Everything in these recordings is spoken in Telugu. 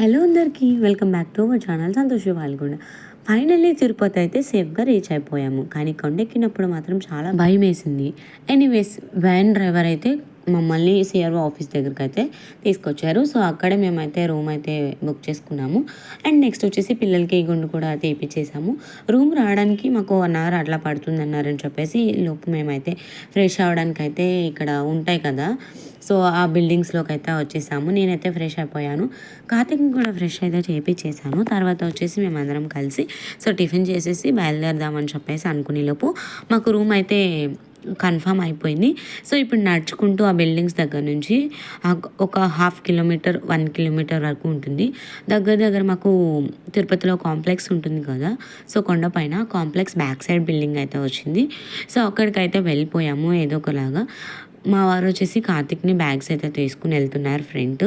Back to our channel Santoshi పాల్గొండ finally Tirupati అయితే సేఫ్గా రీచ్ అయిపోయాము. కానీ కొండెక్కినప్పుడు మాత్రం చాలా భయం వేసింది. ఎనీవేస్ వ్యాన్ డ్రైవర్ అయితే మమ్మల్ని సిఆర్ఓ ఆఫీస్ దగ్గరికి అయితే తీసుకొచ్చారు. సో అక్కడే మేమైతే రూమ్ అయితే బుక్ చేసుకున్నాము. అండ్ నెక్స్ట్ వచ్చేసి పిల్లలకి గుండు కూడా తీపిచ్చేసాము. రూమ్ రావడానికి మాకు వన్ అవర్ అట్లా పడుతుంది అన్నారని చెప్పేసి లోపు మేమైతే ఫ్రెష్ అవడానికి అయితే ఇక్కడ ఉంటాయి కదా. సో ఆ బిల్డింగ్స్లోకి అయితే వచ్చేసాము. నేనైతే ఫ్రెష్ అయిపోయాను. కార్తిక్ కూడా ఫ్రెష్ అయితే చేపించేసాను తర్వాత వచ్చేసి మేమందరం కలిసి సో టిఫిన్ చేసేసి బయలుదేరదామని చెప్పేసి అనుకునే లోపు మాకు రూమ్ అయితే కన్ఫామ్ అయిపోయింది. సో ఇప్పుడు నడుచుకుంటూ ఆ బిల్డింగ్స్ దగ్గర నుంచి ఒక హాఫ్ కిలోమీటర్ వన్ కిలోమీటర్ వరకు ఉంటుంది. దగ్గర దగ్గర మాకు తిరుపతిలో కాంప్లెక్స్ ఉంటుంది కదా సో కొండపైన కాంప్లెక్స్ బ్యాక్ సైడ్ బిల్డింగ్ అయితే వచ్చింది. సో అక్కడికైతే వెళ్ళిపోయాము ఏదో ఒకలాగా. మా వారు వచ్చేసి కార్తిక్ని బ్యాగ్స్ అయితే తీసుకుని వెళ్తున్నారు ఫ్రంట్.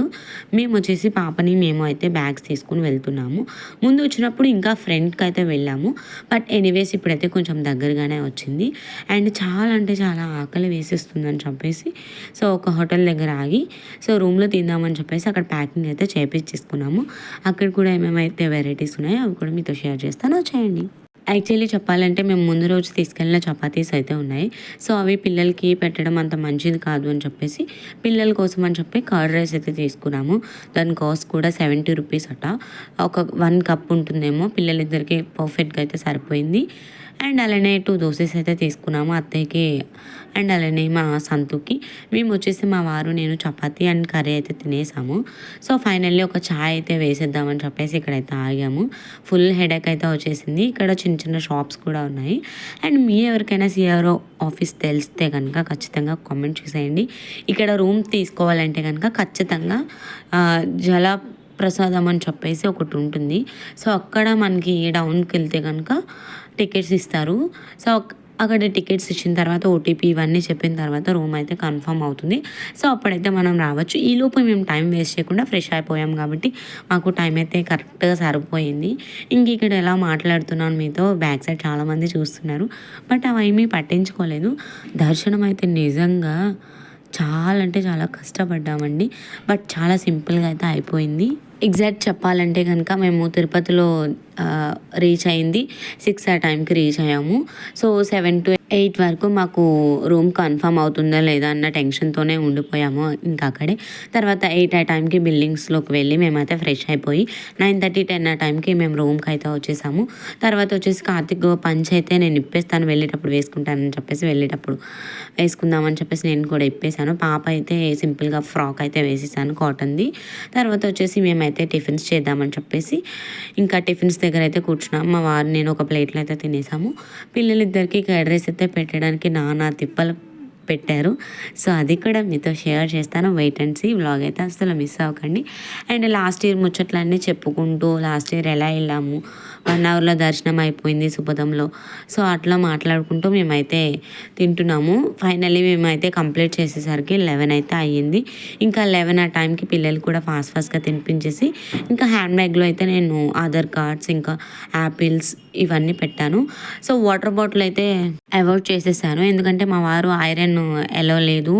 మేము వచ్చేసి పాపని మేము అయితే బ్యాగ్స్ తీసుకుని వెళ్తున్నాము. ముందు వచ్చినప్పుడు ఇంకా ఫ్రంట్కి అయితే వెళ్ళాము. బట్ ఎనీవేస్ ఇప్పుడైతే కొంచెం దగ్గరగానే వచ్చింది. అండ్ చాలా అంటే చాలా ఆకలి వేసేస్తుందని చెప్పేసి సో ఒక హోటల్ దగ్గర ఆగి సో రూమ్లో తిందామని చెప్పేసి అక్కడ ప్యాకింగ్ అయితే చేపించేసుకున్నాము. అక్కడ కూడా ఏమేమైతే వెరైటీస్ ఉన్నాయో అవి కూడా మీతో షేర్ చేస్తాను. వచ్చేయండి. యాక్చువల్లీ చెప్పాలంటే మేము ముందు రోజు తీసుకెళ్ళిన చపాతీస్ అయితే ఉన్నాయి. సో అవి పిల్లలకి పెట్టడం అంత మంచిది కాదు అని చెప్పేసి పిల్లల కోసం అని చెప్పి కర్డ్ రైస్ అయితే తీసుకున్నాము. దాని కాస్ట్ కూడా సెవెంటీ రూపీస్ అట. ఒక వన్ కప్ ఉంటుందేమో పిల్లలిద్దరికి పర్ఫెక్ట్గా అయితే సరిపోయింది. అండ్ అలానే టూ దోసెస్ అయితే తీసుకున్నాము అత్తయ్యకి. అండ్ అలానే మా సంతుకి. మేము వచ్చేసి మా వారు నేను చపాతీ అండ్ కర్రీ అయితే తినేసాము. సో ఫైనల్లీ ఒక చాయ్ అయితే వేసేద్దామని చెప్పేసి ఇక్కడైతే ఆగాము. ఫుల్ హెడేక్ అయితే వచ్చేసింది. ఇక్కడ చిన్న చిన్న షాప్స్ కూడా ఉన్నాయి. అండ్ మీ ఎవరికైనా సిఆర్ఓ ఆఫీస్ తెలిస్తే కనుక ఖచ్చితంగా కామెంట్ చేసేయండి. ఇక్కడ రూమ్ తీసుకోవాలంటే కనుక ఖచ్చితంగా జల ప్రసాదం అని చెప్పేసి ఒకటి ఉంటుంది. సో అక్కడ మనకి డౌన్కి వెళ్తే కనుక టికెట్స్ ఇస్తారు. సో అక్కడ టికెట్స్ ఇచ్చిన తర్వాత ఓటీపీ ఇవన్నీ చెప్పిన తర్వాత రూమ్ అయితే కన్ఫర్మ్ అవుతుంది. సో అప్పుడైతే మనం రావచ్చు. ఈ లోపు మేము టైం వేస్ట్ చేయకుండా ఫ్రెష్ అయిపోయాం కాబట్టి మాకు టైం అయితే కరెక్ట్గా సరిపోయింది. ఇంక ఇక్కడ ఎలా మాట్లాడుతున్నాను మీతో బ్యాక్ సైడ్ చాలామంది చూస్తున్నారు. బట్ అవేమీ పట్టించుకోలేదు. దర్శనం అయితే నిజంగా చాలా అంటే చాలా కష్టపడ్డామండి. బట్ చాలా సింపుల్గా అయితే అయిపోయింది. ఎగ్జాక్ట్ చెప్పాలంటే కనుక మేము తిరుపతిలో రీచ్ అయింది. సిక్స్ ఆ టైంకి రీచ్ అయ్యాము. సో సెవెన్ టు ఎయిట్ వరకు మాకు రూమ్ కన్ఫర్మ్ అవుతుందా లేదా అన్న టెన్షన్తోనే ఉండిపోయాము ఇంకా అక్కడే. తర్వాత ఎయిట్ ఆ టైంకి బిల్డింగ్స్లోకి వెళ్ళి మేమైతే ఫ్రెష్ అయిపోయి నైన్ థర్టీ టెన్ ఆ టైంకి మేము రూమ్కి అయితే వచ్చేసాము. తర్వాత వచ్చేసి కార్తిక్ పంచ్ అయితే నేను ఇప్పేస్తాను వెళ్ళేటప్పుడు వేసుకుంటానని చెప్పేసి వెళ్ళేటప్పుడు వేసుకుందామని చెప్పేసి నేను కూడా ఇప్పేసాను పాప అయితే సింపుల్గా ఫ్రాక్ అయితే వేసేసాను కాటన్ది తర్వాత వచ్చేసి మేమైతే అయితే టిఫిన్స్ చేద్దామని చెప్పేసి ఇంకా టిఫిన్స్ దగ్గర అయితే కూర్చున్నాం. మా వారు నేను ఒక ప్లేట్లో అయితే తినేసాము. పిల్లలిద్దరికి కర్డ్ రైస్ అయితే పెట్టడానికి నానా తిప్పలు పెట్టారు. సో అది కూడా మీతో షేర్ చేస్తాను. వెయిట్ అండ్ సీ వ్లాగ్ అయితే అసలు మిస్ అవ్వకండి. అండ్ లాస్ట్ ఇయర్ ముచ్చట్లన్నీ చెప్పుకుంటూ లాస్ట్ ఇయర్ ఎలా వెళ్ళాము వన్ అవర్లో దర్శనం అయిపోయింది సుపదంలో సో అట్లా మాట్లాడుకుంటూ మేమైతే తింటున్నాము. ఫైనల్లీ మేమైతే కంప్లీట్ చేసేసరికి లెవెన్ అయితే అయ్యింది. ఇంకా లెవెన్ ఆ టైంకి పిల్లలు కూడా ఫాస్ట్ ఫాస్ట్గా తినిపించేసి ఇంకా హ్యాండ్ బ్యాగ్లో అయితే నేను ఆధార్ కార్డ్స్ ఇంకా యాపిల్స్ ఇవన్నీ పెట్టాను. సో వాటర్ బాటిల్ అయితే అవాయిడ్ చేసేసాను. ఎందుకంటే మా వారు ఐరన్ ఎలో లేదు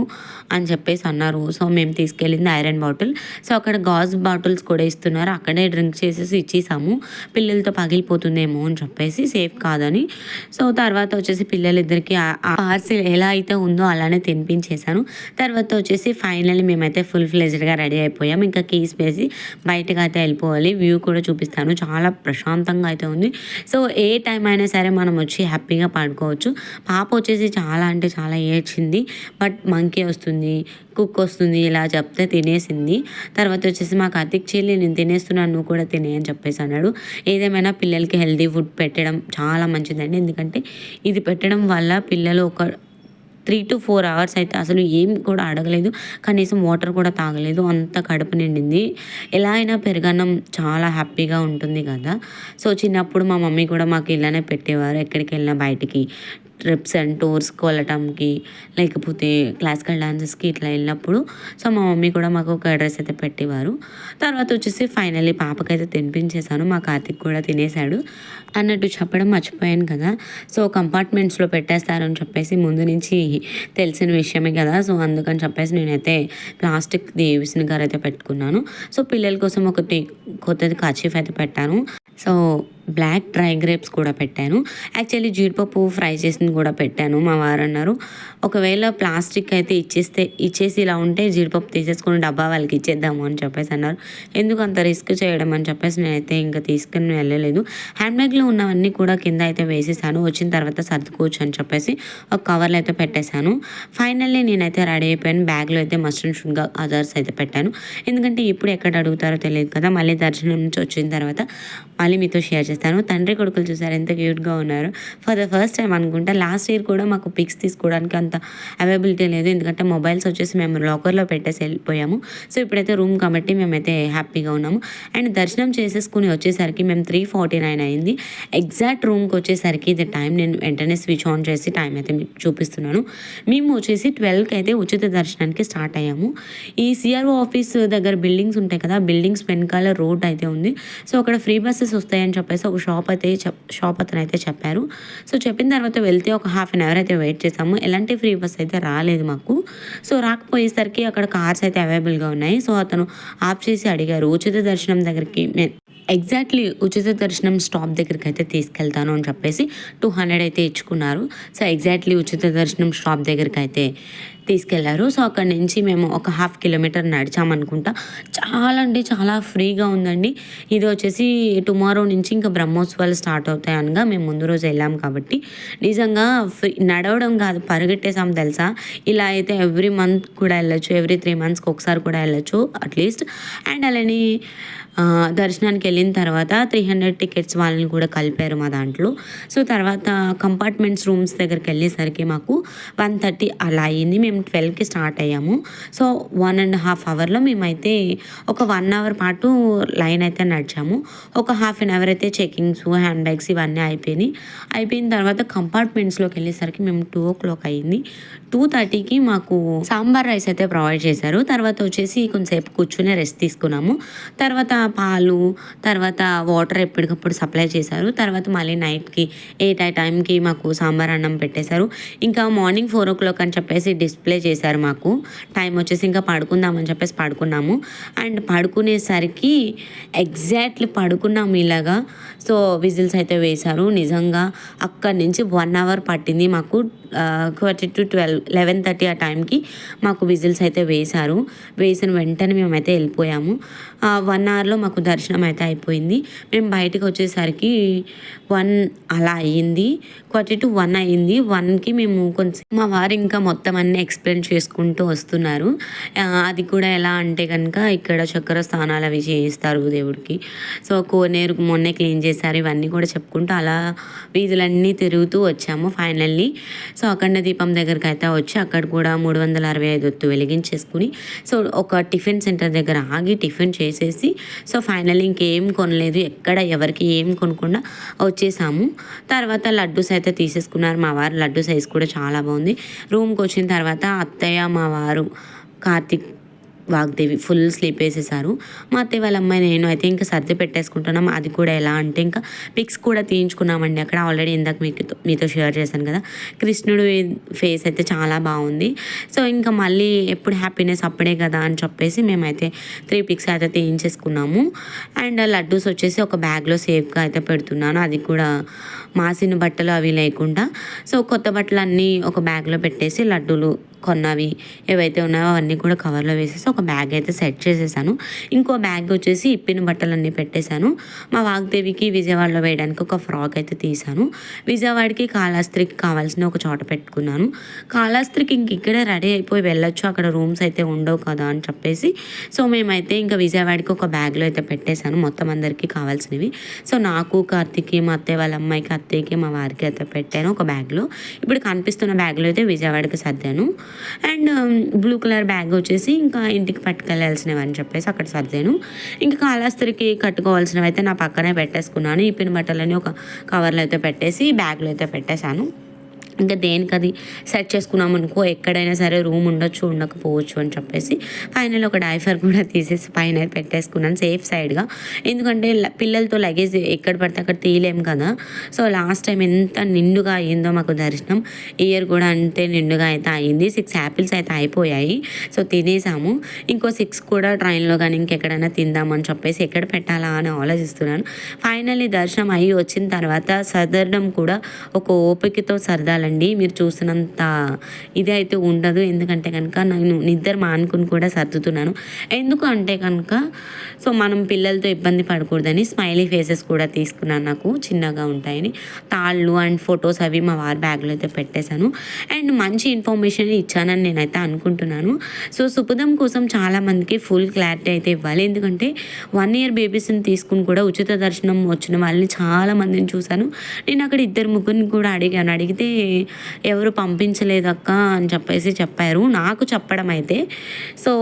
అని చెప్పేసి అన్నారు. సో మేము తీసుకెళ్ళింది ఐరన్ బాటిల్. సో అక్కడ గాజ్ బాటిల్స్ కూడా ఇస్తున్నారు. అక్కడే డ్రింక్ చేసేసి ఇచ్చేసాము. పిల్లలతో పగిలిపోతుందేమో అని చెప్పేసి సేఫ్ కాదని. సో తర్వాత వచ్చేసి పిల్లలిద్దరికి పార్సిల్ ఎలా అయితే ఉందో అలానే తినిపించేశాను. తర్వాత వచ్చేసి ఫైనల్లీ మేమైతే ఫుల్ ఫ్లెజ్డ్గా రెడీ అయిపోయాం. ఇంకా కీస్ వేసి బయటకు అయితే వెళ్ళిపోవాలి. వ్యూ కూడా చూపిస్తాను. చాలా ప్రశాంతంగా అయితే ఉంది. సో ఏ టైం అయినా సరే మనం వచ్చి హ్యాపీగా పడుకోవచ్చు. పాప వచ్చేసి చాలా అంటే చాలా ఏడ్చింది. బట్ మంకీ వస్తుంది. కుక్ వస్తుంది ఇలా చెప్తే తినేసింది. తర్వాత వచ్చేసి మాకు అతికి చెల్లి నేను తినేస్తున్నాను నువ్వు కూడా తినే అని చెప్పేసి అన్నాడు. ఏదేమైనా పిల్లలకి హెల్తీ ఫుడ్ పెట్టడం చాలా మంచిదండి. ఎందుకంటే ఇది పెట్టడం వల్ల పిల్లలు ఒక త్రీ టు ఫోర్ అవర్స్ అయితే అసలు ఏం కూడా అడగలేదు. కనీసం వాటర్ కూడా తాగలేదు. అంత కడుపు నిండింది. ఎలా అయినా పెరగన్నం చాలా హ్యాపీగా ఉంటుంది కదా. సో చిన్నప్పుడు మా మమ్మీ కూడా మాకు ఇలానే పెట్టేవారు. ఎక్కడికి వెళ్ళినా బయటికి. ట్రిప్స్ అండ్ టూర్స్కి వెళ్ళటంకి లేకపోతే క్లాసికల్ డాన్సెస్కి ఇట్లా వెళ్ళినప్పుడు. సో మా మమ్మీ కూడా మాకు ఒక అడ్రస్ అయితే పెట్టేవారు. తర్వాత వచ్చేసి ఫైనల్లీ పాపకైతే తినిపించేశాను. మా కార్తిక్ కూడా తినేశాడు. అన్నట్టు చెప్పడం మర్చిపోయాను కదా. సో కంపార్ట్మెంట్స్లో పెట్టేస్తారని చెప్పేసి ముందు నుంచి తెలిసిన విషయమే కదా. సో అందుకని చెప్పేసి నేనైతే ప్లాస్టిక్ విసినగారు అయితే పెట్టుకున్నాను. సో పిల్లల కోసం ఒకటి కొత్తది కచీఫ్ అయితే పెట్టాను. సో బ్లాక్ డ్రై గ్రేప్స్ కూడా పెట్టాను. యాక్చువల్లీ జీడిపప్పు ఫ్రై చేసింది కూడా పెట్టాను మా వారు అన్నారు. ఒకవేళ ప్లాస్టిక్ అయితే ఇచ్చేస్తే ఇచ్చేసి ఇలా ఉంటే జీడిపప్పు తీసేసుకుని డబ్బా వాళ్ళకి ఇచ్చేద్దాము అని చెప్పేసి అన్నారు. ఎందుకు అంత రిస్క్ చేయడం అని చెప్పేసి నేనైతే ఇంకా తీసుకుని వెళ్ళలేదు. హ్యాండ్ బ్యాగ్లో ఉన్నవన్నీ కూడా కింద అయితే వేసేసాను. వచ్చిన తర్వాత సర్దుకోవచ్చు అని చెప్పేసి ఒక కవర్లో అయితే పెట్టేశాను. ఫైనల్లీ నేనైతే రెడీ అయిపోయాను. బ్యాగ్లో అయితే మస్టర్డ్ షుగర్ అదర్స్ అయితే పెట్టాను. ఎందుకంటే ఇప్పుడు ఎక్కడ అడుగుతారో తెలియదు కదా. మళ్ళీ దర్శనం నుంచి వచ్చిన తర్వాత మళ్ళీ మీతో షేర్ చేస్తాను తండ్రి కొడుకులు చూసారు ఎంత క్యూట్గా ఉన్నారు. ఫర్ ద ఫస్ట్ టైం అనుకుంటా లాస్ట్ ఇయర్ కూడా మాకు పిక్స్ తీసుకోవడానికి అంత అవైలబిలిటీ లేదు. ఎందుకంటే మొబైల్స్ వచ్చేసి మేము లాకర్లో పెట్టేసి వెళ్ళిపోయాము. సో ఇప్పుడైతే రూమ్ కాబట్టి మేమైతే హ్యాపీగా ఉన్నాము. అండ్ దర్శనం చేసేసుకుని వచ్చేసరికి మేము త్రీ ఫార్టీ నైన్ అయింది ఎగ్జాక్ట్ రూమ్కి వచ్చేసరికి ఇది టైం నేను వెంటనే స్విచ్ ఆన్ చేసి టైం అయితే మీకు చూపిస్తున్నాను. మేము వచ్చేసి ట్వెల్వ్కి అయితే ఉచిత దర్శనానికి స్టార్ట్ అయ్యాము. ఈ సిఆర్ఓ ఆఫీస్ దగ్గర బిల్డింగ్స్ ఉంటాయి కదా బిల్డింగ్స్ వెనకాల రోడ్ అయితే ఉంది. సో అక్కడ ఫ్రీ బస్సెస్ వస్తాయని చెప్పేసి ఒక షాప్ అయితే చెప్ షాప్ అతను అయితే చెప్పారు. సో చెప్పిన తర్వాత వెళ్తే ఒక హాఫ్ అన్ అవర్ అయితే వెయిట్ చేసాము ఎలాంటి ఫ్రీ బస్ అయితే రాలేదు మాకు. సో రాకపోయేసరికి అక్కడ కార్స్ అయితే అవైలబుల్గా ఉన్నాయి. సో అతను ఆప్ చేసి అడిగారు. ఉచిత దర్శనం దగ్గరికి ఎగ్జాక్ట్లీ ఉచిత దర్శనం స్టాప్ దగ్గరికి అయితే తీసుకెళ్తాను అని చెప్పేసి టూ హండ్రెడ్ అయితే ఇచ్చుకున్నారు. సో ఎగ్జాక్ట్లీ ఉచిత దర్శనం స్టాప్ దగ్గరికి అయితే తీసుకెళ్ళారు. సో అక్కడ నుంచి మేము ఒక హాఫ్ కిలోమీటర్ నడిచామనుకుంటా. చాలా అంటే చాలా ఫ్రీగా ఉందండి. ఇది వచ్చేసి టుమారో నుంచి ఇంకా బ్రహ్మోత్సవాలు స్టార్ట్ అవుతాయి అనగా మేము ముందు రోజు వెళ్ళాం కాబట్టి. నిజంగా ఫ్రీ నడవడం కాదు పరిగెట్టేసాం తెలుసా? ఇలా అయితే ఎవ్రీ మంత్ కూడా వెళ్ళొచ్చు ఎవ్రీ త్రీ మంత్స్కి ఒకసారి కూడా వెళ్ళొచ్చు అట్లీస్ట్ అండ్ అలానే దర్శనానికి వెళ్ళిన తర్వాత త్రీ హండ్రెడ్ టికెట్స్ వాళ్ళని కూడా కలిపారు మా దాంట్లో. సో తర్వాత కంపార్ట్మెంట్స్ రూమ్స్ దగ్గరికి వెళ్ళేసరికి మాకు వన్ థర్టీ అలా అయ్యింది మేము ట్వెల్వ్కి స్టార్ట్ అయ్యాము. సో వన్ అండ్ హాఫ్ అవర్లో మేమైతే ఒక వన్ అవర్ పాటు లైన్ అయితే నడిచాము. ఒక హాఫ్ అన్ అవర్ అయితే చెకింగ్స్ హ్యాండ్ బ్యాగ్స్ ఇవన్నీ అయిపోయినాయి. అయిపోయిన తర్వాత కంపార్ట్మెంట్స్లోకి వెళ్ళేసరికి మేము టూ ఓ క్లాక్ అయ్యింది టూ థర్టీకి మాకు సాంబార్ రైస్ అయితే ప్రొవైడ్ చేశారు. తర్వాత వచ్చేసి కొంచెంసేపు కూర్చుని రెస్ట్ తీసుకున్నాము. తర్వాత పాలు తర్వాత వాటర్ ఎప్పటికప్పుడు సప్లై చేశారు. తర్వాత మళ్ళీ నైట్కి ఎయిట్ ఆ టైంకి మాకు సాంబార్ అన్నం పెట్టేశారు. ఇంకా మార్నింగ్ ఫోర్ ఓ క్లాక్ అని చెప్పేసి డిస్ప్లే చేశారు మాకు. టైం వచ్చేసి ఇంకా పడుకుందామని చెప్పేసి పడుకున్నాము. అండ్ పడుకునేసరికి ఎగ్జాక్ట్లీ పడుకున్నాము ఇలాగా. సో విజిల్స్ అయితే వేశారు. నిజంగా అక్కడి నుంచి వన్ అవర్ పట్టింది మాకు. Quarter to twelve eleven thirty ఆ టైంకి మాకు విజిల్స్ అయితే వేశారు. వేసిన వెంటనే మేమైతే వెళ్ళిపోయాము. వన్ అవర్లో మాకు దర్శనం అయితే అయిపోయింది. మేము బయటకు వచ్చేసరికి వన్ అలా అయ్యింది. క్వార్టీ టు వన్ అయ్యింది. వన్కి మేము కొంచెం మా వారు ఇంకా మొత్తం అన్ని ఎక్స్ప్లెయిన్ చేసుకుంటూ వస్తున్నారు. అది కూడా ఎలా అంటే కనుక ఇక్కడ చక్కెర స్నానాలు అవి చేయిస్తారు దేవుడికి. సో కోనేరు మొన్నే క్లీన్ చేశారు. ఇవన్నీ కూడా చెప్పుకుంటూ అలా వీధులన్నీ తిరుగుతూ వచ్చాము ఫైనల్లీ. సో అఖండ దీపం దగ్గరికి అయితే వచ్చి అక్కడ కూడా మూడు వందల అరవై ఐదు ఒత్తు వెలిగించేసుకుని సో ఒక టిఫిన్ సెంటర్ దగ్గర ఆగి టిఫిన్ చేసేసి సో ఫైనల్ ఇంకేం కొనలేదు. ఎక్కడ ఎవరికి ఏం కొనకుండా వచ్చేసాము. తర్వాత లడ్డూస్ అయితే తీసేసుకున్నారు. మా వారు లడ్డు సైజ్ కూడా చాలా బాగుంది. రూమ్కి వచ్చిన తర్వాత అత్తయ్య మా వారు కార్తిక్ వాగ్దేవి ఫుల్ స్లీప్ వేసేసారు. మా అత్తయ్య వాళ్ళ అమ్మాయి నేను అయితే ఇంకా సర్ది పెట్టేసుకుంటున్నాం. అది కూడా ఎలా అంటే ఇంకా పిక్స్ కూడా తీయించుకున్నామండి. అక్కడ ఆల్రెడీ ఇందాక మీకు మీతో షేర్ చేశాను కదా. కృష్ణుడు ఫేస్ అయితే చాలా బాగుంది. సో ఇంకా మళ్ళీ ఎప్పుడు హ్యాపీనెస్ అప్పుడే కదా అని చెప్పేసి మేమైతే త్రీ పిక్స్ అయితే తీయించేసుకున్నాము. అండ్ లడ్డూస్ వచ్చేసి ఒక బ్యాగ్లో సేఫ్గా అయితే పెడుతున్నాను. అది కూడా మాసిన బట్టలు అవి లేకుండా. సో కొత్త బట్టలు అన్నీ ఒక బ్యాగ్లో పెట్టేసి లడ్డూలు కొన్నవి ఏవైతే ఉన్నాయో అవన్నీ కూడా కవర్లో వేసేసి ఒక బ్యాగ్ అయితే సెట్ చేసేసాను. ఇంకో బ్యాగ్ వచ్చేసి ఇప్పిన బట్టలన్నీ పెట్టేశాను. మా వాగ్దేవికి విజయవాడలో వేయడానికి ఒక ఫ్రాక్ అయితే తీశాను. విజయవాడకి కాళాస్త్రికి కావాల్సిన ఒక చోట పెట్టుకున్నాను. కాళాస్త్రికి ఇంక ఇక్కడే రెడీ అయిపోయి వెళ్ళొచ్చు. అక్కడ రూమ్స్ అయితే ఉండవు కదా అని చెప్పేసి. సో మేమైతే ఇంకా విజయవాడకి ఒక బ్యాగ్లో అయితే పెట్టేశాను. మొత్తం అందరికీ కావాల్సినవి. సో నాకు కార్తిక్కి మా అత్తయ్య వాళ్ళ అమ్మాయికి అత్తయ్యకి మా వారికి అయితే పెట్టాను ఒక బ్యాగ్లో ఇప్పుడు కనిపిస్తున్న బ్యాగ్లో అయితే విజయవాడకి సర్దాను. అండ్ బ్లూ కలర్ బ్యాగ్ వచ్చేసి ఇంకా ఇంటికి పట్టుకెళ్ళాల్సినవి అని చెప్పేసి అక్కడ సర్దాను. ఇంకా కాళాస్త్రికి కట్టుకోవాల్సినవి అయితే నా పక్కనే పెట్టేసుకున్నాను. ఈ పిన్ బట్టలని ఒక కవర్లో అయితే పెట్టేసి బ్యాగ్లో అయితే పెట్టేశాను. ఇంకా దేనికి అది సెట్ చేసుకున్నాం అనుకో ఎక్కడైనా సరే రూమ్ ఉండొచ్చు ఉండకపోవచ్చు అని చెప్పేసి ఫైనల్ ఒక డైఫర్ కూడా తీసేసి పైన పెట్టేసుకున్నాను సేఫ్ సైడ్గా ఎందుకంటే పిల్లలతో లగేజ్ ఎక్కడ పడితే అక్కడ తీయలేం కదా. సో లాస్ట్ టైం ఎంత నిండుగా అయ్యిందో మాకు దర్శనం. ఇయర్ కూడా అంతే నిండుగా అయితే అయ్యింది. సిక్స్ యాపిల్స్ అయితే అయిపోయాయి. సో తినేసాము. ఇంకో సిక్స్ కూడా ట్రైన్లో కానీ ఇంకెక్కడైనా తిందామని చెప్పేసి ఎక్కడ పెట్టాలా అని ఆలోచిస్తున్నాను. ఫైనల్లీ దర్శనం అయ్యి వచ్చిన తర్వాత సదర్డం కూడా ఒక ఓపికతో సరదా ఉండాలండి మీరు చూసినంత ఇది అయితే ఉండదు. ఎందుకంటే కనుక నేను నిద్ర మానుకుని కూడా సర్దుతున్నాను. ఎందుకు అంటే కనుక సో మనం పిల్లలతో ఇబ్బంది పడకూడదని స్మైలీ ఫేసెస్ కూడా తీసుకున్నాను నాకు. చిన్నగా ఉంటాయని. తాళ్ళు అండ్ ఫొటోస్ అవి మా వారి బ్యాగ్లో అయితే పెట్టేశాను. అండ్ మంచి ఇన్ఫర్మేషన్ ఇచ్చానని నేనైతే అనుకుంటున్నాను. సో సుపదం కోసం చాలామందికి ఫుల్ క్లారిటీ అయితే ఇవ్వాలి. ఎందుకంటే వన్ ఇయర్ బేబీస్ని తీసుకుని కూడా ఉచిత దర్శనం వచ్చిన వాళ్ళని చాలా మందిని చూశాను. నేను అక్కడ ఇద్దరు ముగ్గురిని కూడా అడిగాను. అడిగితే ఎవరు పంపించలేదక్క అని చెప్పేసి చెప్పారు. నాకు చెప్పడం అయితే. సో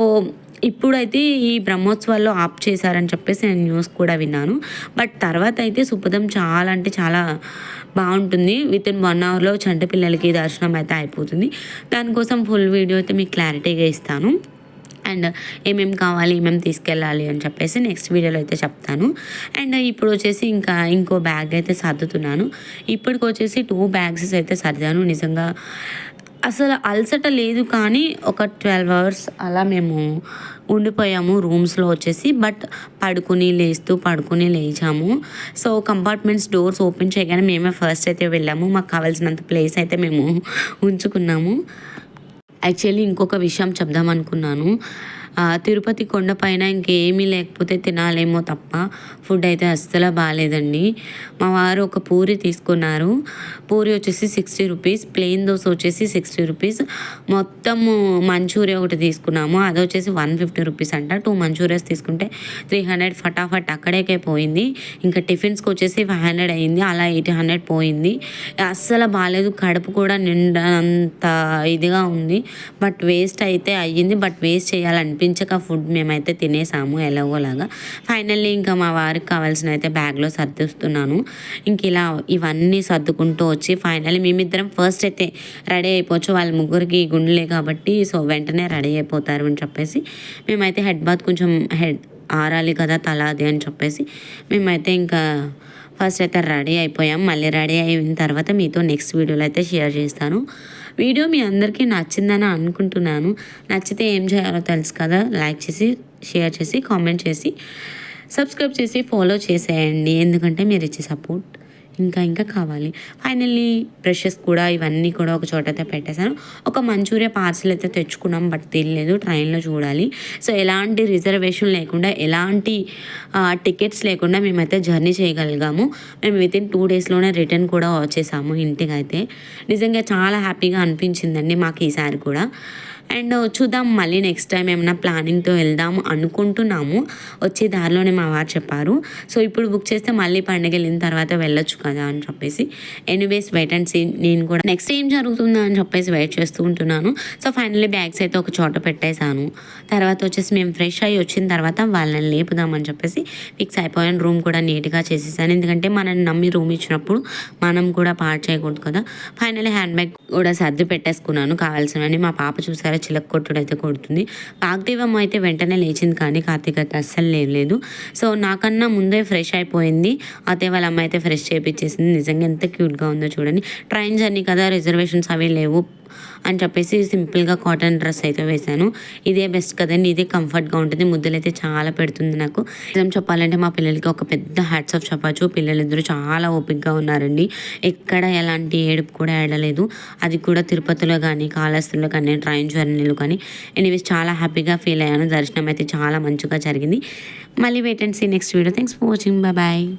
ఇప్పుడైతే ఈ బ్రహ్మోత్సవాల్లో ఆప్ చేశారని చెప్పేసి నేను న్యూస్ కూడా విన్నాను. బట్ తర్వాత అయితే సుపదం చాలా అంటే చాలా బాగుంటుంది. విత్ ఇన్ వన్ అవర్లో చంటి పిల్లలకి దర్శనం అయితే అయిపోతుంది. దానికోసం ఫుల్ వీడియో అయితే మీకు క్లారిటీగా ఇస్తాను. అండ్ ఏమేమి కావాలి ఏమేమి తీసుకెళ్ళాలి అని చెప్పేసి నెక్స్ట్ వీడియోలో అయితే చెప్తాను. అండ్ ఇప్పుడు వచ్చేసి ఇంకా ఇంకో బ్యాగ్ అయితే సర్దుతున్నాను. ఇప్పటికి వచ్చేసి టూ బ్యాగ్స్ అయితే సర్దాను. నిజంగా అసలు అలసట లేదు కానీ ఒక ట్వెల్వ్ అవర్స్ అలా మేము ఉండిపోయాము రూమ్స్లో వచ్చేసి. బట్ పడుకుని లేస్తూ పడుకుని లేచాము. సో కంపార్ట్మెంట్స్ డోర్స్ ఓపెన్ చేయగానే మేమే ఫస్ట్ అయితే వెళ్ళాము. మాకు కావాల్సినంత ప్లేస్ అయితే మేము ఉంచుకున్నాము. యాక్చువల్లీ ఇంకొక విషయం చెప్దాం అనుకున్నాను తిరుపతి కొండపైన ఇంకేమీ లేకపోతే తినాలేమో తప్ప ఫుడ్ అయితే అస్సలు బాగాలేదండి. మా వారు ఒక పూరి తీసుకున్నారు. పూరి వచ్చేసి సిక్స్టీ రూపీస్ ప్లెయిన్ దోశ వచ్చేసి సిక్స్టీ రూపీస్. మొత్తము మంచూరియా ఒకటి తీసుకున్నాము. అది వచ్చేసి వన్ ఫిఫ్టీ రూపీస్ అంట. టూ మంచూరియాస్ తీసుకుంటే త్రీ హండ్రెడ్ ఫటాఫట్ అక్కడేకే పోయింది. ఇంకా టిఫిన్స్కి వచ్చేసి ఫైవ్ హండ్రెడ్ అయింది. అలా ఎయిట్ హండ్రెడ్ పోయింది. అస్సలు బాగాలేదు. కడుపు కూడా నిండంత ఇదిగా ఉంది. బట్ వేస్ట్ అయితే అయ్యింది. బట్ వేస్ట్ చేయాలనిపించింది చేయాలనిపించక ఫుడ్ మేమైతే తినేసాము ఎలాగోలాగా. ఫైనల్లీ ఇంకా మా వారికి కావాల్సిన అయితే బ్యాగ్లో సర్దిస్తున్నాను. ఇంక ఇలా ఇవన్నీ సర్దుకుంటూ వచ్చి ఫైనల్లీ మేమిద్దరం ఫస్ట్ అయితే రెడీ అయిపోవచ్చు. వాళ్ళ ముగ్గురికి గుండెలే కాబట్టి సో వెంటనే రెడీ అయిపోతారు అని చెప్పేసి మేమైతే హెడ్ బాత్ కొంచెం హెడ్ ఆరాలి కదా తల అది అని చెప్పేసి మేమైతే ఇంకా ఫస్ట్ అయితే రెడీ అయిపోయాం. మళ్ళీ రెడీ అయిన తర్వాత మీతో నెక్స్ట్ వీడియోలో అయితే షేర్ చేస్తాను. వీడియో మీ అందరికీ నచ్చిందని అనుకుంటున్నాను. నచ్చితే ఏం చేయాలో తెలుసు కదా. లైక్ చేసి షేర్ చేసి కామెంట్ చేసి సబ్స్క్రైబ్ చేసి ఫాలో చేసేయండి. ఎందుకంటే మీరు ఇచ్చే సపోర్ట్ ఇంకా ఇంకా కావాలి. ఫైనల్లీ బ్రషెస్ కూడా ఇవన్నీ కూడా ఒక చోట అయితే పెట్టేశాను. ఒక మంచూరియా పార్సల్ అయితే తెచ్చుకున్నాం బట్ తెలియలేదు ట్రైన్లో చూడాలి. సో ఎలాంటి రిజర్వేషన్ లేకుండా ఎలాంటి టికెట్స్ లేకుండా మేమైతే జర్నీ చేయగలిగాము. మేము విత్ ఇన్ టూ డేస్లోనే రిటర్న్ కూడా వచ్చేసాము ఇంటికి అయితే నిజంగా చాలా హ్యాపీగా అనిపించిందండి మాకు ఈసారి కూడా. అండ్ చూద్దాం మళ్ళీ నెక్స్ట్ టైం ఏమైనా ప్లానింగ్తో వెళ్దాం అనుకుంటున్నాము. వచ్చే దారిలోనే మా వారు చెప్పారు. సో ఇప్పుడు బుక్ చేస్తే మళ్ళీ పండుగ వెళ్ళిన తర్వాత వెళ్ళొచ్చు కదా అని చెప్పేసి. ఎనీవేస్ వెయిట్ అండ్ సీ నేను కూడా నెక్స్ట్ ఏం జరుగుతుందా అని చెప్పేసి వెయిట్ చేస్తూ ఉంటున్నాను. సో ఫైనల్లీ బ్యాగ్స్ అయితే ఒక చోట పెట్టేశాను. తర్వాత వచ్చేసి మేము ఫ్రెష్ అయ్యి వచ్చిన తర్వాత వాళ్ళని లేపుదామని చెప్పేసి ఫిక్స్ అయిపోయాను రూమ్ కూడా నీట్గా చేసేసాను. ఎందుకంటే మనల్ని నమ్మి రూమ్ ఇచ్చినప్పుడు మనం కూడా పాడు చేయకూడదు కదా. ఫైనల్లీ హ్యాండ్ బ్యాగ్ కూడా సర్ది పెట్టేసుకున్నాను. కావాల్సినవన్నీ మా పాప చూసారా. చిలక కొట్టుడు అయితే కొడుతుంది. వాగ్దేవం అయితే వెంటనే లేచింది కానీ కార్తీక్ అయితే అస్సలు లేవలేదు సో నాకన్నా ముందే ఫ్రెష్ అయిపోయింది. అయితే వాళ్ళ అమ్మ అయితే ఫ్రెష్ చేపించేసింది నిజంగా ఎంత క్యూట్గా ఉందో చూడండి. ట్రైన్ జర్నీ కదా రిజర్వేషన్స్ అవి లేవు. అని చెప్పేసి సింపుల్గా కాటన్ డ్రెస్ అయితే వేశాను. ఇదే బెస్ట్ కదండి ఇదే కంఫర్ట్గా ఉంటుంది. ముద్దలు అయితే చాలా పెడుతుంది నాకు. నిజం చెప్పాలంటే మా పిల్లలకి ఒక పెద్ద హ్యాట్స్ ఆఫ్ చెప్పచ్చు. పిల్లలిద్దరూ చాలా ఓపిక్గా ఉన్నారండి. ఎక్కడ ఎలాంటి ఏడుపు కూడా ఏడలేదు. అది కూడా తిరుపతిలో కానీ కాళహస్తిలో కానీ ట్రైన్ జర్నీలు కానీ. ఎనీవేస్ చాలా హ్యాపీగా ఫీల్ అయ్యాను. దర్శనం అయితే చాలా మంచిగా జరిగింది. మళ్ళీ wait and see next video thanks for watching bye bye